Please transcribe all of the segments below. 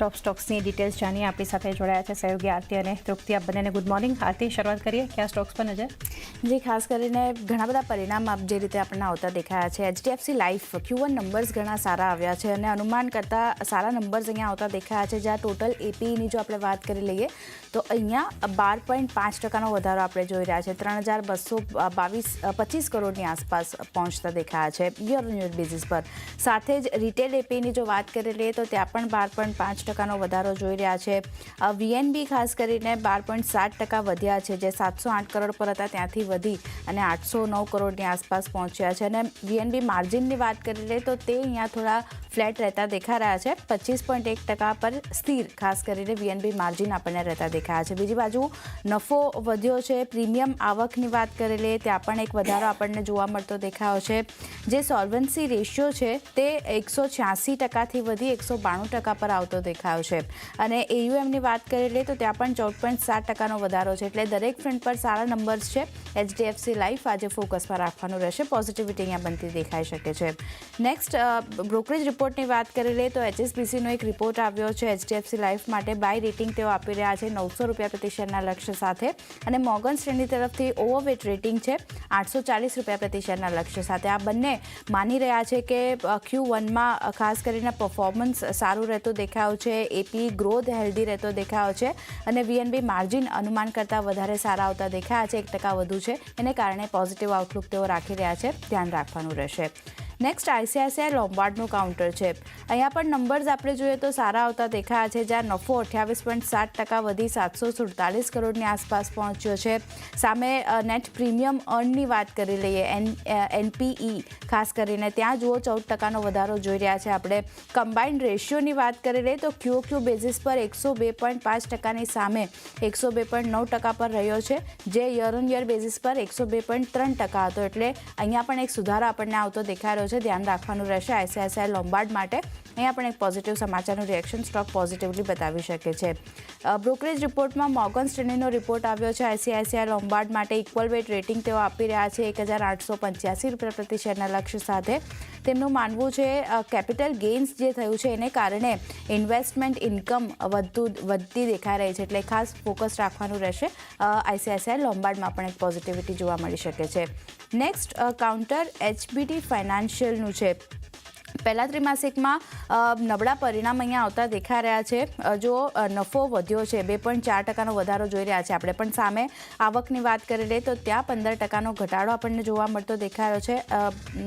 ટોપ સ્ટોક્સની details જાણીએ. આપણી સાથે જોડાયા છે સહયોગી આરતી અને તૃપ્તિ. આપ બંનેને ગુડ મોર્નિંગ આરતી, શરૂઆત કરીએ. કયા સ્ટોક્સ પર નજર? જી ખાસ કરીને ઘણા બધા પરિણામ જે રીતે આપણને આવતા દેખાયા છે. HDFC life Q one numbers ઘણા સારા આવ્યા છે અને અનુમાન કરતાં સારા નંબર્સ અહીંયા આવતા દેખાયા છે. જ્યાં ટોટલ એપીની જો આપણે વાત કરી લઈએ, તો અહીંયા બાર પોઈન્ટ પાંચ ટકાનો વધારો આપણે જોઈ રહ્યા છે. ત્રણ હજાર બસો બાવીસ પચીસ કરોડની આસપાસ પહોંચતા દેખાયા છે યર ઓન યર બેઝિસ પર. સાથે જ રિટેલ એપીની જો વાત કરી લઈએ, તો ત્યાં પણ બાર પોઈન્ટ પાંચ ટકાનો વધારો જોઈ રહ્યા છે. વીએનબી ખાસ કરીને બાર પોઈન્ટ સાત ટકા વધ્યા છે. જે સાતસો આઠ કરોડ પર હતા, ત્યાંથી વધી અને આઠસો નવ કરોડની આસપાસ પહોંચ્યા છે. અને વીએનબી માર્જિનની વાત કરી લે તો તે અહીંયા થોડા ફ્લેટ રહેતા દેખા રહ્યા છે. પચીસ પોઈન્ટ એક ટકા પર સ્થિર, ખાસ કરીને વીએનબી માર્જિન આપણને રહેતા દેખાયા છે. બીજી બાજુ નફો વધ્યો છે. પ્રીમિયમ આવકની વાત કરી લઈએ ત્યાં પણ એક વધારો આપણને જોવા મળતો દેખાયો છે. જે સોલ્વન્સી રેશિયો છે, તે એકસો છ્યાસી ટકાથી વધી એકસો બાણું ટકા પર આવતો દેખાયો છે. અને એયુએમની વાત કરી લઈએ તો ત્યાં પણ ચૌદ પોઈન્ટ સાત ટકાનો વધારો છે. એટલે દરેક ફ્રન્ટ પર સારા નંબર્સ છે. એચડીએફસી લાઈફ આજે ફોકસમાં રાખવાનું રહેશે. પોઝિટિવિટી અહીંયા બનતી દેખાઈ શકે છે. નેક્સ્ટ બ્રોકરેજ રિપોર્ટની વાત કરી લઈએ તો એચએસબીસીનો એક રિપોર્ટ આવ્યો છે. એચડીએફસી લાઈફ માટે બાય રેટિંગ તેઓ આપી રહ્યા છે નવસો રૂપિયા પ્રતિ શેરના લક્ષ્ય સાથે. અને મોર્ગન શ્રેણી તરફથી ઓવરવેટ રેટિંગ છે આઠસો ચાલીસ રૂપિયા પ્રતિ શેરના લક્ષ્ય સાથે. આ બંને માની રહ્યા છે કે ક્યુ વનમાં ખાસ કરીને પરફોર્મન્સ સારું રહેતો દેખાયો છે એપી ગ્રોથ હેલ્ધી રહેતો દેખાયો છે અને વીએનબી માર્જિન અનુમાન કરતાં વધારે સારા આવતા દેખાયા છે, એક ટકા વધુ છે. એને કારણે પોઝિટિવ આઉટલુક તેઓ રાખી રહ્યા છે. ધ્યાન રાખવાનું રહેશે. નેક્સ્ટ આઈસીઆઈસીઆઈ લોમ્બાર્ડનું કાઉન્ટર છે. અહીંયા પણ નંબર્સ આપણે જોઈએ તો સારા આવતા દેખાયા છે, જ્યાં નફો અઠ્યાવીસ પોઈન્ટ સાત ટકા વધી સાતસો સુડતાલીસ કરોડની આસપાસ પહોંચ્યો છે. સામે નેટ પ્રીમિયમ અર્નની વાત કરી લઈએ એન એનપીઈ ખાસ કરીને ત્યાં જુઓ ચૌદ ટકાનો વધારો જોઈ રહ્યા છે આપણે. કમ્બાઇન્ડ રેશિયોની વાત કરી લઈએ તો ક્યુ ક્યુ બેઝિસ પર એકસો બે પોઈન્ટ પાંચ ટકાની સામે એકસો બે પોઈન્ટ નવ ટકા પર રહ્યો છે, જે યર ઓન યર બેઝિસ પર એકસો બે પોઈન્ટ ત્રણ ટકા હતો. એટલે અહીંયા પણ એક સુધારો આપણને આવતો દેખાઈ રહ્યો છે ધ્યાન રાખવાનું રહેશે. આઈસીઆઈસીઆઈ લોમ્બાર્ડ માટે અહીંયા પણ એક પોઝિટિવ સમાચારનું રિએક્શન સ્ટોક પોઝિટિવલી બતાવી શકે છે. બ્રોકરેજ રિપોર્ટમાં મોર્ગન સ્ટેનીનો રિપોર્ટ આવ્યો છે. આઈસીઆઈસીઆઈ લોમ્બાર્ડ માટે ઇક્વલ વેટ રેટિંગ તેઓ આપી રહ્યા છે. એક હજાર આઠસો પંચ્યાસી રૂપિયા પ્રતિ શેરના લક્ષ્ય સાથે. તેમનું માનવું છે કેપિટલ ગેઇન્સ જે થયું છે એને કારણે ઇન્વેસ્ટમેન્ટ ઇન્કમ વધતું વધતી દેખાઈ રહી છે એટલે ખાસ ફોકસ રાખવાનું રહેશે. આઈસીઆઈસીઆઈ લોમ્બાર્ડમાં પણ એક પોઝિટિવિટી જોવા મળી શકે છે. નેક્સ્ટ કાઉન્ટર એચબીટી ફાઇનાન્શિયલનું છે. પહેલા ત્રિમાસિકમાં નબળા પરિણામ અહીંયા આવતા દેખાઈ રહ્યા છે. જો નફો વધ્યો છે, બે પોઈન્ટ ચાર ટકાનો વધારો જોઈ રહ્યા છે આપણે. પણ સામે આવકની વાત કરી લઈએ તો ત્યાં પંદર ટકાનો ઘટાડો આપણને જોવા મળતો દેખાયો છે.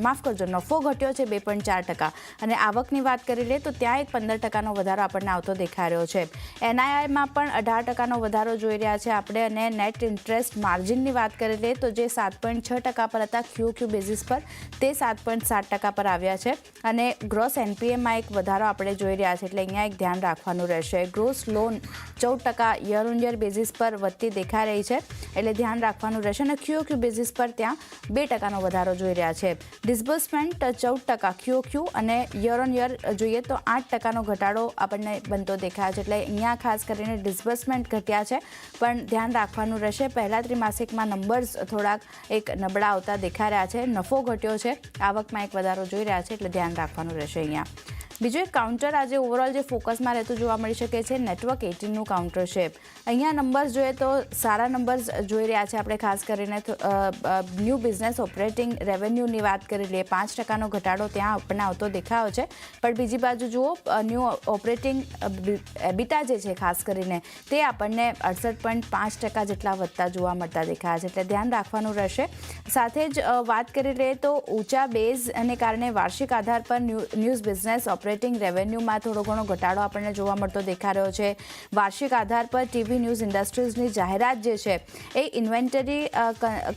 માફ કરજો, નફો ઘટ્યો છે બે પોઈન્ટ ચાર ટકા. અને આવકની વાત કરી લઈએ તો ત્યાં એક પંદર ટકાનો વધારો આપણને આવતો દેખાઈ રહ્યો છે. એનઆઈઆઈમાં પણ અઢાર ટકાનો વધારો જોઈ રહ્યા છે આપણે અને નેટ ઇન્ટરેસ્ટ માર્જિનની વાત કરી લઈએ તો જે સાત પોઈન્ટ છ ટકા પર હતા ક્યુ ક્યુ બેઝિસ પર, તે સાત પોઈન્ટ સાત ટકા પર આવ્યા છે. અને ગ્રોસ એનપીએમાં એક વધારો આપણે જોઈ રહ્યા છે, એટલે અહીંયા એક ધ્યાન રાખવાનું રહેશે. ગ્રોસ લોન ચૌદ ટકા યર ઓન યર બેઝિસ પર વધતી દેખાઈ રહી છે, એટલે ધ્યાન રાખવાનું રહેશે. અને ક્યુ ક્યુ બેઝિસ પર ત્યાં બે ટકાનો વધારો જોઈ રહ્યા છે. ડિસ્બર્સમેન્ટ ચૌદ ટકા, ક્યુ ક્યુ અને યર ઓન યર જોઈએ તો આઠ ટકાનો ઘટાડો આપણને બનતો દેખાય છે, એટલે અહીંયા ખાસ કરીને ડિસ્બર્સમેન્ટ ઘટ્યા છે, પણ ધ્યાન રાખવાનું રહેશે. પહેલા ત્રિમાસિકમાં નંબર્સ થોડાક એક નબળા આવતા દેખાઈ રહ્યા છે, નફો ઘટ્યો છે, આવકમાં એક વધારો જોઈ રહ્યા છે, એટલે ધ્યાન રાખવાનું રહેશે અહીંયા. બીજું એક કાઉન્ટર આજે ઓવરઓલ જે ફોકસમાં રહેતું જોવા મળી શકે છે નેટવર્ક એટીનનું કાઉન્ટર છે. અહીંયા નંબર્સ જોઈએ તો સારા નંબર્સ જોઈ રહ્યા છે આપણે, ખાસ કરીને ન્યૂ બિઝનેસ ઓપરેટિંગ રેવન્યુની વાત કરી લઈએ, પાંચ ટકાનો ઘટાડો ત્યાં આપણને આવતો દેખાયો છે. પણ બીજી બાજુ જુઓ ન્યૂ ઓપરેટિંગ એબિટા જે છે, ખાસ કરીને, તે આપણને અડસઠ પોઈન્ટ પાંચ ટકા જેટલા વધતા જોવા મળતા દેખાયા છે. એટલે ધ્યાન રાખવાનું રહેશે. સાથે જ વાત કરી લઈએ તો ઊંચા બેઝ અને કારણે વાર્ષિક આધાર પર ન્યૂઝ બિઝનેસ ઓપરેટિંગ રેવન્યુમાં થોડો ઘણો ઘટાડો આપણને જોવા મળતો દેખાઈ રહ્યો છે. વાર્ષિક આધાર પર ટીવી ન્યૂઝ ઇન્ડસ્ટ્રીઝની જાહેરાત જે છે, એ ઇન્વેન્ટરી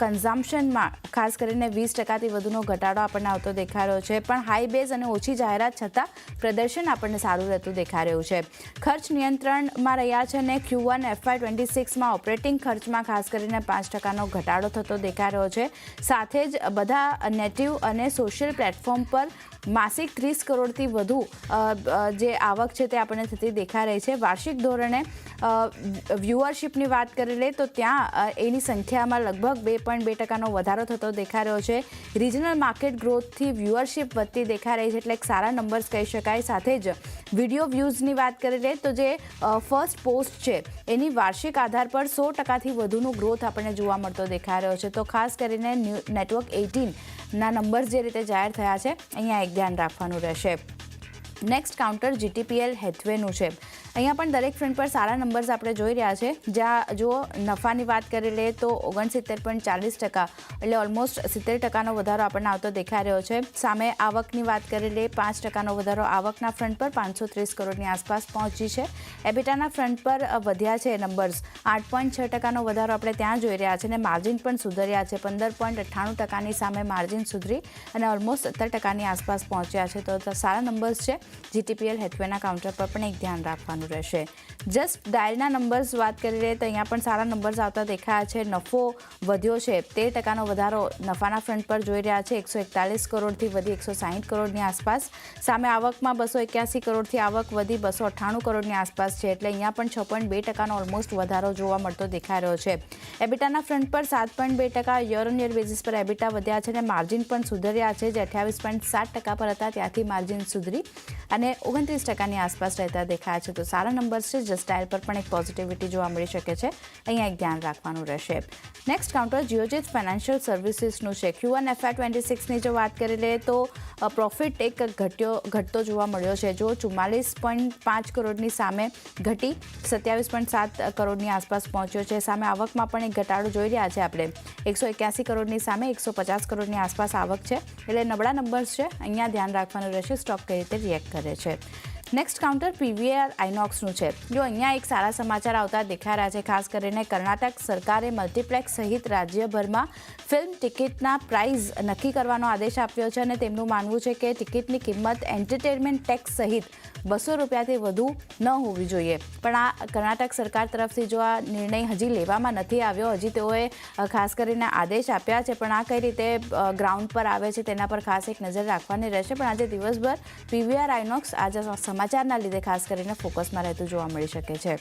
કન્ઝમ્પશનમાં ખાસ કરીને વીસ ટકાથી વધુનો ઘટાડો આપણને આવતો દેખાઈ રહ્યો છે. પણ હાઈ બેઝ અને ઓછી જાહેરાત છતાં પ્રદર્શન આપણને સારું રહેતું દેખાઈ રહ્યું છે. ખર્ચ નિયંત્રણમાં રહ્યા છે અને ક્યુ વન એફઆઈ ટ્વેન્ટી સિક્સમાં ઓપરેટિંગ ખર્ચમાં ખાસ કરીને પાંચ ટકાનો ઘટાડો થતો દેખાઈ રહ્યો છે. સાથે જ બધા નેટિવ અને સોશિયલ પ્લેટફોર્મ પર માસિક ત્રીસ કરોડથી વધુ જે આવક છે તે આપણને થતી દેખાઈ રહી છે. વાર્ષિક ધોરણે વ્યુઅરશીપની વાત કરી લે તો ત્યાં એની સંખ્યામાં લગભગ બે પોઈન્ટ બે ટકાનો વધારો થતો દેખાઈ રહ્યો છે. રિજનલ માર્કેટ ગ્રોથથી વ્યુઅરશીપ વધતી દેખાઈ રહી છે એટલે એક સારા નંબર્સ કહી શકાય. સાથે જ વીડિયો વ્યૂઝની વાત કરી લે તો જે ફર્સ્ટ પોસ્ટ છે, એની વાર્ષિક આધાર પર સો ટકાથી વધુનો ગ્રોથ આપણને જોવા મળતો દેખાઈ રહ્યો છે. તો ખાસ કરીને નેટવર્ક એઇટીનના નંબર્સ જે રીતે જાહેર થયા છે, અહીંયા એક ધ્યાન રાખવાનું રહેશે. નેક્સ્ટ કાઉન્ટર જીટીપીએલ હેથવેનું છે. અહીંયા પણ દરેક ફ્રન્ટ પર સારા નંબર્સ આપણે જોઈ રહ્યા છે. જ્યાં જો નફાની વાત કરી લઈએ તો ઓગણસિત્તેર પોઈન્ટ ચાલીસ ટકા એટલે ઓલમોસ્ટ સિત્તેર ટકાનો વધારો આપણને આવતો દેખાઈ રહ્યો છે. સામે આવકની વાત કરી લઈએ, પાંચ ટકાનો વધારો આવકના ફ્રન્ટ પર પાંચસો ત્રીસ કરોડની આસપાસ પહોંચી છે. એબિટાના ફ્રન્ટ પર વધ્યા છે નંબર્સ આઠ પોઈન્ટ છ ટકાનો વધારો આપણે ત્યાં જોઈ રહ્યા છે અને માર્જિન પણ સુધર્યા છે. પંદર પોઈન્ટ અઠ્ઠાણું ટકાની સામે માર્જિન સુધરી અને ઓલમોસ્ટ સત્તર ટકાની આસપાસ પહોંચ્યા છે. તો સારા નંબર્સ છે. જીટીપીએલ હેથવેના કાઉન્ટર પર પણ એક ધ્યાન રાખવાનું રહેશે. જસ્ટ ડાયલના નંબર્સ વાત કરીએ તો અહીંયા પણ સારા નંબર્સ આવતા દેખાયા છે. નફો વધ્યો છે. તેર ટકાનો વધારો નફાના ફ્રન્ટ પર જોઈ રહ્યા છે. એકસો એકતાલીસ કરોડથી વધી એકસો સાહીઠ કરોડની આસપાસ. સામે આવકમાં બસો એક્યાસી કરોડથી આવક વધી બસો અઠ્ઠાણું કરોડની આસપાસ છે. એટલે અહીંયા પણ છ પોઈન્ટ બે ટકાનો ઓલમોસ્ટ વધારો જોવા મળતો દેખાઈ રહ્યો છે. એબિટાના ફ્રન્ટ પર સાત પોઈન્ટ બે ટકા યર ઓન યર બેઝિસ પર એબિટા વધ્યા છે અને માર્જિન પણ સુધર્યા છે. જે અઠ્યાવીસ પોઈન્ટ સાત ટકા પર હતા, ત્યાંથી માર્જિન સુધરી અને ઓગણત્રીસ ટકાની આસપાસ રહેતા દેખાયા છે. તો સારા નંબર્સ છે જસ્ટ ડાયલ પર પણ એક પોઝિટિવિટી જોવા મળી શકે છે. અહીંયા એક ધ્યાન રાખવાનું રહેશે. નેક્સ્ટ કાઉન્ટર જીઓજીત ફાઇનાન્શિયલ સર્વિસીસનું છે. ક્યુ વન એફઆઈ ટ્વેન્ટી સિક્સની જો વાત કરી લઈએ તો પ્રોફિટ એક ઘટ્યો, ઘટતો જોવા મળ્યો છે. જો ચુમ્માલીસ પોઈન્ટ પાંચ કરોડની સામે ઘટી સત્યાવીસ પોઈન્ટ સાત કરોડની આસપાસ પહોંચ્યો છે. સામે આવકમાં પણ એક ઘટાડો જોઈ રહ્યા છે આપણે. એકસો એક્યાસી કરોડની સામે એકસો પચાસ કરોડની આસપાસ આવક છે. એટલે નબળા નંબર્સ છે. અહીંયા ધ્યાન રાખવાનું રહેશે. સ્ટોક કઈ રીતે રિએક્ટ કરે છે. નેક્સ્ટ કાઉન્ટર પીવીઆર આઇનોક્સનું છે. જો અહીંયા એક સારા સમાચાર આવતા દેખાઈ રહ્યા છે, ખાસ કરીને કર્ણાટક સરકારે મલ્ટીપ્લેક્સ સહિત રાજ્યભરમાં ફિલ્મ ટિકિટના પ્રાઇઝ નક્કી કરવાનો આદેશ આપ્યો છે અને તેમનું માનવું છે કે ટિકિટની કિંમત એન્ટરટેનમેન્ટ ટેક્સ સહિત બસો રૂપિયાથી વધુ ન હોવી જોઈએ. પણ આ કર્ણાટક સરકાર તરફથી જો આ નિર્ણય હજી લેવામાં નથી આવ્યો, હજી તેઓએ ખાસ કરીને આદેશ આપ્યા છે, પણ આ કઈ રીતે ગ્રાઉન્ડ પર આવે છે તેના પર ખાસ એક નજર રાખવાની રહેશે. પણ આજે દિવસભર પીવીઆર આઇનોક્સ આજે સમાચારના લીધે ખાસ કરીને ફોકસમાં રહેતું જોવા મળી શકે છે.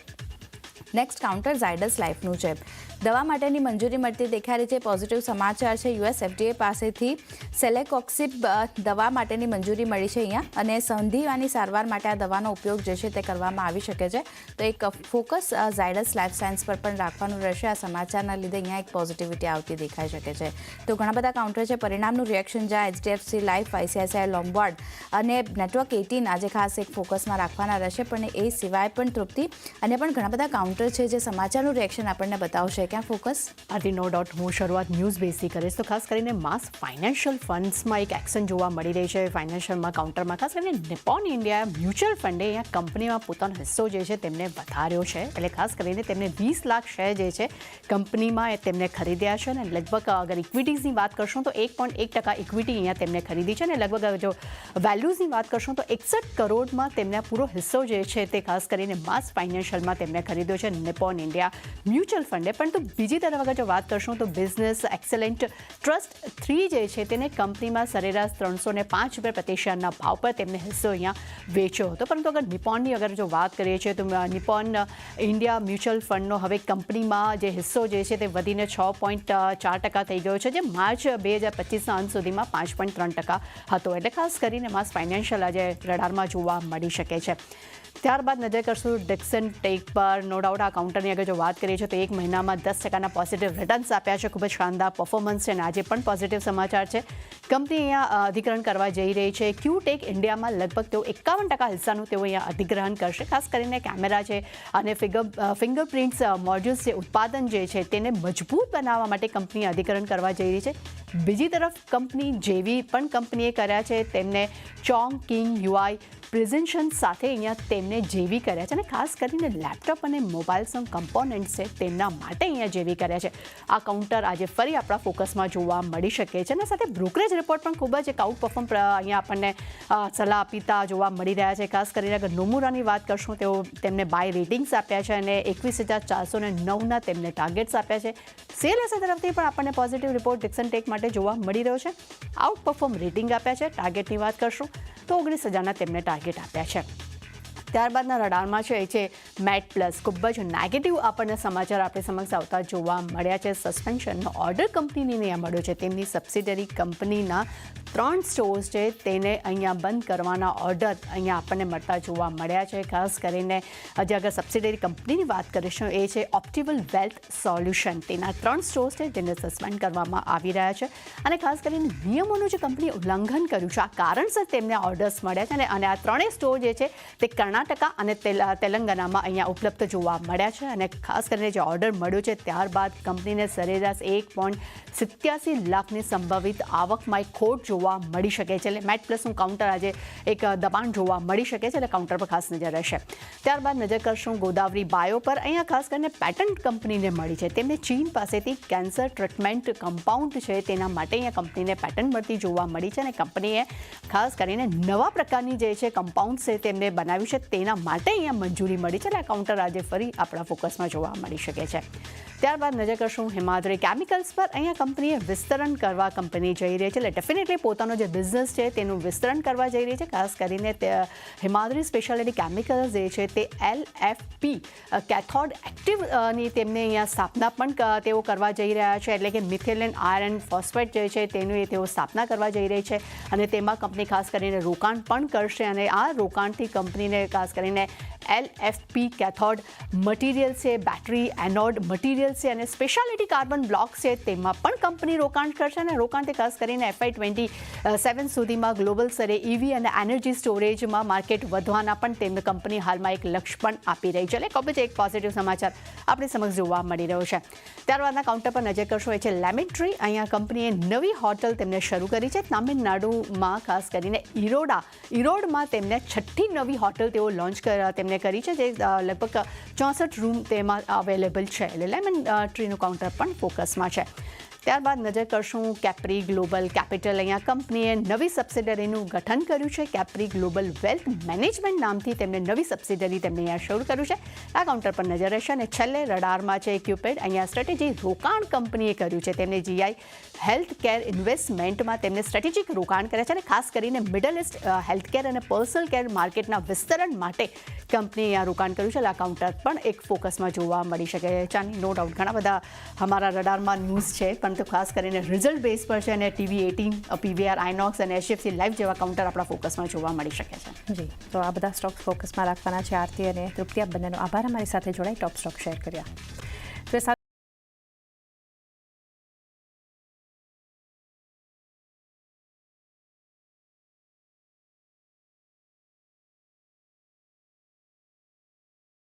નેક્સ્ટ કાઉન્ટર ઝાયડસ લાઈફનું છે. દવા માટેની મંજૂરી મળતી દેખાઈ રહી છે. પોઝિટિવ સમાચાર છે. યુએસ એફડીએ પાસેથી સેલેકોક્સિબ દવા માટેની મંજૂરી મળી છે અહીંયા. અને સંધિવાની સારવાર માટે આ દવાનો ઉપયોગ જે છે તે કરવામાં આવી શકે છે. તો એક ફોકસ ઝાયડસ લાઇફ સાયન્સ પર પણ રાખવાનું રહેશે. આ સમાચારના લીધે અહીંયા એક પોઝિટિવિટી આવતી દેખાઈ શકે છે. તો ઘણા બધા કાઉન્ટર છે. પરિણામનું રિએક્શન જ્યાં એચડીએફસી લાઈફ આઈસીઆઈસીઆઈ લોમ્બોર્ડ અને નેટવર્ક એટીન આજે ખાસ એક ફોકસમાં રાખવાના રહેશે. પણ એ સિવાય પણ તૃપ્તિ અને પણ ઘણા બધા કાઉન્ટર છે જે સમાચારનું રિએક્શન આપણને બતાવશે. ક્યાં ફોકસ આથી નો ડાઉટ હું શરૂઆત ન્યૂઝ બેઝથી કરીશ. તો ખાસ કરીને માસ ફાઇનાન્શિયલ ફંડ્સમાં એક એક્શન જોવા મળી રહી છે. ફાઇનાન્શિયલમાં કાઉન્ટરમાં ખાસ કરીને નિપોન ઇન્ડિયા મ્યુચ્યુઅલ ફંડે અહીંયા કંપનીમાં પોતાનો હિસ્સો જે છે તેમને વધાર્યો છે. એટલે ખાસ કરીને તેમને વીસ લાખ શેર જે છે કંપનીમાં એ તેમને ખરીદ્યા છે. અને લગભગ અગર ઇક્વિટીઝની વાત કરશું તો એક પોઈન્ટ એક ટકા ઇક્વિટી અહીંયા તેમને ખરીદી છે. અને લગભગ જો વેલ્યુઝની વાત કરશું તો એકસઠ કરોડમાં તેમને પૂરો હિસ્સો જે છે તે ખાસ કરીને માસ ફાઇનાન્શિયલમાં તેમને ખરીદ્યો છે. નિપોન ઇન્ડિયા મ્યુચ્યુઅલ ફંડે પણ તો બીજી તરફ અગર જો વાત કરશું તો બિઝનેસ એક્સેલન્ટ ટ્રસ્ટ થ્રી જે છે તેને કંપનીમાં સરેરાશ ત્રણસો ને પાંચ રૂપિયા પ્રતિ શેરના ભાવ પર તેમને હિસ્સો અહીંયા વેચ્યો હતો. પરંતુ અગર નિપોનની અગર જો વાત કરીએ છીએ તો નિપોન ઇન્ડિયા મ્યુચ્યુઅલ ફંડનો હવે કંપનીમાં જે હિસ્સો જે છે તે વધીને છ પોઈન્ટ ચાર ટકા થઈ ગયો છે, જે માર્ચ બે હજાર પચીસના અંત સુધીમાં પાંચ પોઈન્ટ ત્રણ ટકા હતો. એટલે ખાસ કરીને માસ ફાઇનાન્શિયલ આજે રડારમાં જોવા મળી શકે છે. ત્યારબાદ નજર કરશું ડિક્સન ટેક પર. નો ડાઉટ આ કાઉન્ટરની આગળ જો વાત કરીએ છીએ તો એક મહિનામાં દસ ટકાના પોઝિટિવ રિટર્ન્સ આપ્યા છે. ખૂબ જ શાનદાર પરફોર્મન્સ છે અને આજે પણ પોઝિટિવ સમાચાર છે. કંપની અહીંયા અધિગ્રહણ કરવા જઈ રહી છે. ક્યુ ટેક ઇન્ડિયામાં લગભગ તેઓ એકાવન ટકા હિસ્સાનું તેઓ અહીંયા અધિગ્રહણ કરશે. ખાસ કરીને કેમેરા છે અને ફિંગર ફિંગરપ્રિન્ટ્સ મોડ્યુલ્સ જે ઉત્પાદન જે છે તેને મજબૂત બનાવવા માટે કંપની અધિગ્રહણ કરવા જઈ રહી છે. બીજી તરફ કંપની જેવી પણ કંપનીએ કર્યા છે. તેમને ચોંગ, કિંગ, યુઆઈ પ્રેઝન્શન સાથે અહીંયા તેમને જેવી કર્યા છે અને ખાસ કરીને લેપટોપ અને મોબાઈલ કમ્પોનન્ટ્સ કમ્પોનન્ટ છે તેમના માટે અહીંયા જેવી કર્યા છે. આ કાઉન્ટર આજે ફરી આપણા ફોકસમાં જોવા મળી શકે છે અને સાથે બ્રોકરેજ રિપોર્ટ પણ ખૂબ જ એક આઉટ પરફોર્મ અહીંયા આપણને સલાહ આપીતા જોવા મળી રહ્યા છે. ખાસ કરીને અગર નોમુરાની વાત કરશું, તેઓ તેમને બાય રેટિંગ્સ આપ્યા છે અને એકવીસ હજાર ચારસો ને નવના તેમને ટાર્ગેટ્સ આપ્યા છે. સેલ એસે તરફથી પણ આપણને પોઝિટિવ રિપોર્ટ ડિક્સન ટેક માટે જોવા મળી રહ્યો છે. આઉટ પરફોર્મ રેટિંગ આપ્યા છે. ટાર્ગેટની વાત કરશું, તો ઓગણીસ હજારના તેમને ટાર્ગેટ આપ્યા છે. ત્યારબાદના રડારમાં છે એ છે મેટ પ્લસ ખૂબ જ નેગેટિવ આપણને સમાચાર આપણી સમક્ષ આવતા જોવા મળ્યા છે. સસ્પેન્શનનો ઓર્ડર કંપનીને મળ્યો છે. તેમની સબસિડરી કંપનીના ત્રણ સ્ટોર્સ છે, તેને અહીંયા બંધ કરવાના ઓર્ડર અહીંયા આપણને મળતા જોવા મળ્યા છે. ખાસ કરીને આજે અગર સબસિડરી કંપનીની વાત કરીશું, એ છે ઓપ્ટિબલ વેલ્થ સોલ્યુશન તેના ત્રણ સ્ટોર્સ છે જેને સસ્પેન્ડ કરવામાં આવી રહ્યા છે. અને ખાસ કરીને નિયમોનું જે કંપની ઉલ્લંઘન કર્યું છે, આ કારણસર તેમને ઓર્ડર્સ મળ્યા છે અને આ ત્રણેય સ્ટોર જે છે, તે કર્ણાટકા અને તેલ- તેલંગાનામાં અહીંયા ઉપલબ્ધ જોવા મળ્યા છે. અને ખાસ કરીને જે ઓર્ડર મળ્યો છે, ત્યારબાદ કંપનીને સરેરાશ એક પોઈન્ટ સિત્યાસી લાખની સંભવિત આવકમાં ખોટ જોવા મળી શકે છે. એટલે મેટ પ્લસનું કાઉન્ટર આજે એક દબાણ જોવા મળી શકે છે એટલે કાઉન્ટર પર ખાસ નજર રહેશે. ત્યારબાદ નજર કરશું ગોદાવરી બાયો પર. અહીંયા ખાસ કરીને પેટન્ટ કંપનીને મળી છે. તેમને ચીન પાસેથી કેન્સર ટ્રીટમેન્ટ કમ્પાઉન્ડ છે. તેના માટે અહીંયા કંપનીને પેટન્ટ મળતી જોવા મળી છે અને કંપનીએ ખાસ કરીને નવા પ્રકારની જે છે કમ્પાઉન્ડ છે તેમને બનાવ્યું છે. તેના માટે અહીંયા મંજૂરી મળી છે એટલે આ કાઉન્ટર આજે ફરી આપણા ફોકસમાં જોવા મળી શકે છે. ત્યારબાદ નજર કરશું હિમાદ્રી કેમિકલ્સ પર. અહીંયા કંપનીએ વિસ્તરણ કરવા કંપની જઈ રહી છે. એટલે ડેફિનેટલી પોતાનો જે બિઝનેસ છે તેનું વિસ્તરણ કરવા જઈ રહી છે. ખાસ કરીને તે હિમાદ્રી સ્પેશિયાલિટી કેમિકલ્સ જે છે તે એલ એફ પી કેથોડ એક્ટિવની તેમને અહીંયા સ્થાપના પણ તેઓ કરવા જઈ રહ્યા છે. એટલે કે મિથેલિન આયરન ફોસ્ફેટ જે છે તેનું એ તેઓ સ્થાપના કરવા જઈ રહી છે અને તેમાં કંપની ખાસ કરીને રોકાણ પણ કરશે અને આ રોકાણથી કંપનીને ખાસ કરીને L F P cathode material છે બેટરી એનોડ મટીરિયલ છે અને સ્પેશિયાલિટી કાર્બન બ્લોક છે તેમાં પણ કંપની રોકાણ કરશે અને રોકાણ તે ખાસ કરીને એફઆઈ ટ્વેન્ટી સેવન સુધીમાં ગ્લોબલ સ્તરે ઇવી અને એનર્જી સ્ટોરેજમાં માર્કેટ વધવાના પણ તેમને કંપની હાલમાં એક લક્ષ્ય પણ આપી રહી છે. એટલે ખૂબ જ એક પોઝિટિવ સમાચાર આપણી સમક્ષ જોવા મળી રહ્યો છે. ત્યારબાદના કાઉન્ટર પર નજર કરશો, એ છે લેમિટ્રી અહીંયા કંપનીએ નવી હોટલ તેમને શરૂ કરી છે. તામિલનાડુમાં ખાસ કરીને ઈરોડા, ઈરોડમાં તેમને છઠ્ઠી નવી હોટલ તેઓ લોન્ચ તેમને કરી છે જે લગભગ ચોસઠ રૂમ તેમાં અવેલેબલ છે. એટલે લેમન ટ્રીનું કાઉન્ટર પણ ફોકસમાં છે. ત્યારબાદ નજર કરશું કેપ્રી ગ્લોબલ કેપિટલ અહીંયા કંપનીએ નવી સબસિડરીનું ગઠન કર્યું છે. કેપ્રી ગ્લોબલ વેલ્થ મેનેજમેન્ટ નામથી તેમને નવી સબસિડરી તેમને અહીંયા શરૂ કર્યું છે. આ કાઉન્ટર પર નજર રહેશે અને છેલ્લે રડારમાં છે ક્યુપેડ અહીંયા સ્ટ્રેટેજી રોકાણ કંપનીએ કર્યું છે. તેમને જીઆઈ હેલ્થ કેર ઇન્વેસ્ટમેન્ટમાં તેમને સ્ટ્રેટેજિક રોકાણ કર્યા છે અને ખાસ કરીને મિડલ ઇસ્ટ હેલ્થ કેર અને પર્સનલ કેર માર્કેટના વિસ્તરણ માટે કંપનીએ અહીંયા રોકાણ કર્યું છે. આ કાઉન્ટર પણ એક ફોકસમાં જોવા મળી શકે. છે નો ડાઉટ ઘણા બધા અમારા રડારમાં ન્યૂઝ છે. પરંતુ ખાસ કરીને રિઝલ્ટ બેઝ પર છે અને ટીવી એટીન પીવીઆર આઇનોક્સ અને એચડીએફસી લાઈવ જેવા કાઉન્ટર આપણા ફોકસમાં જોવા મળી શકે છે. જી, તો આ બધા સ્ટોક્સ ફોકસમાં રાખવાના છે આરતી અને તૃપ્તિ. આપ બંનેનો આભાર. અમારી સાથે જોડાઈ ટોપ સ્ટોક શેર કર્યા.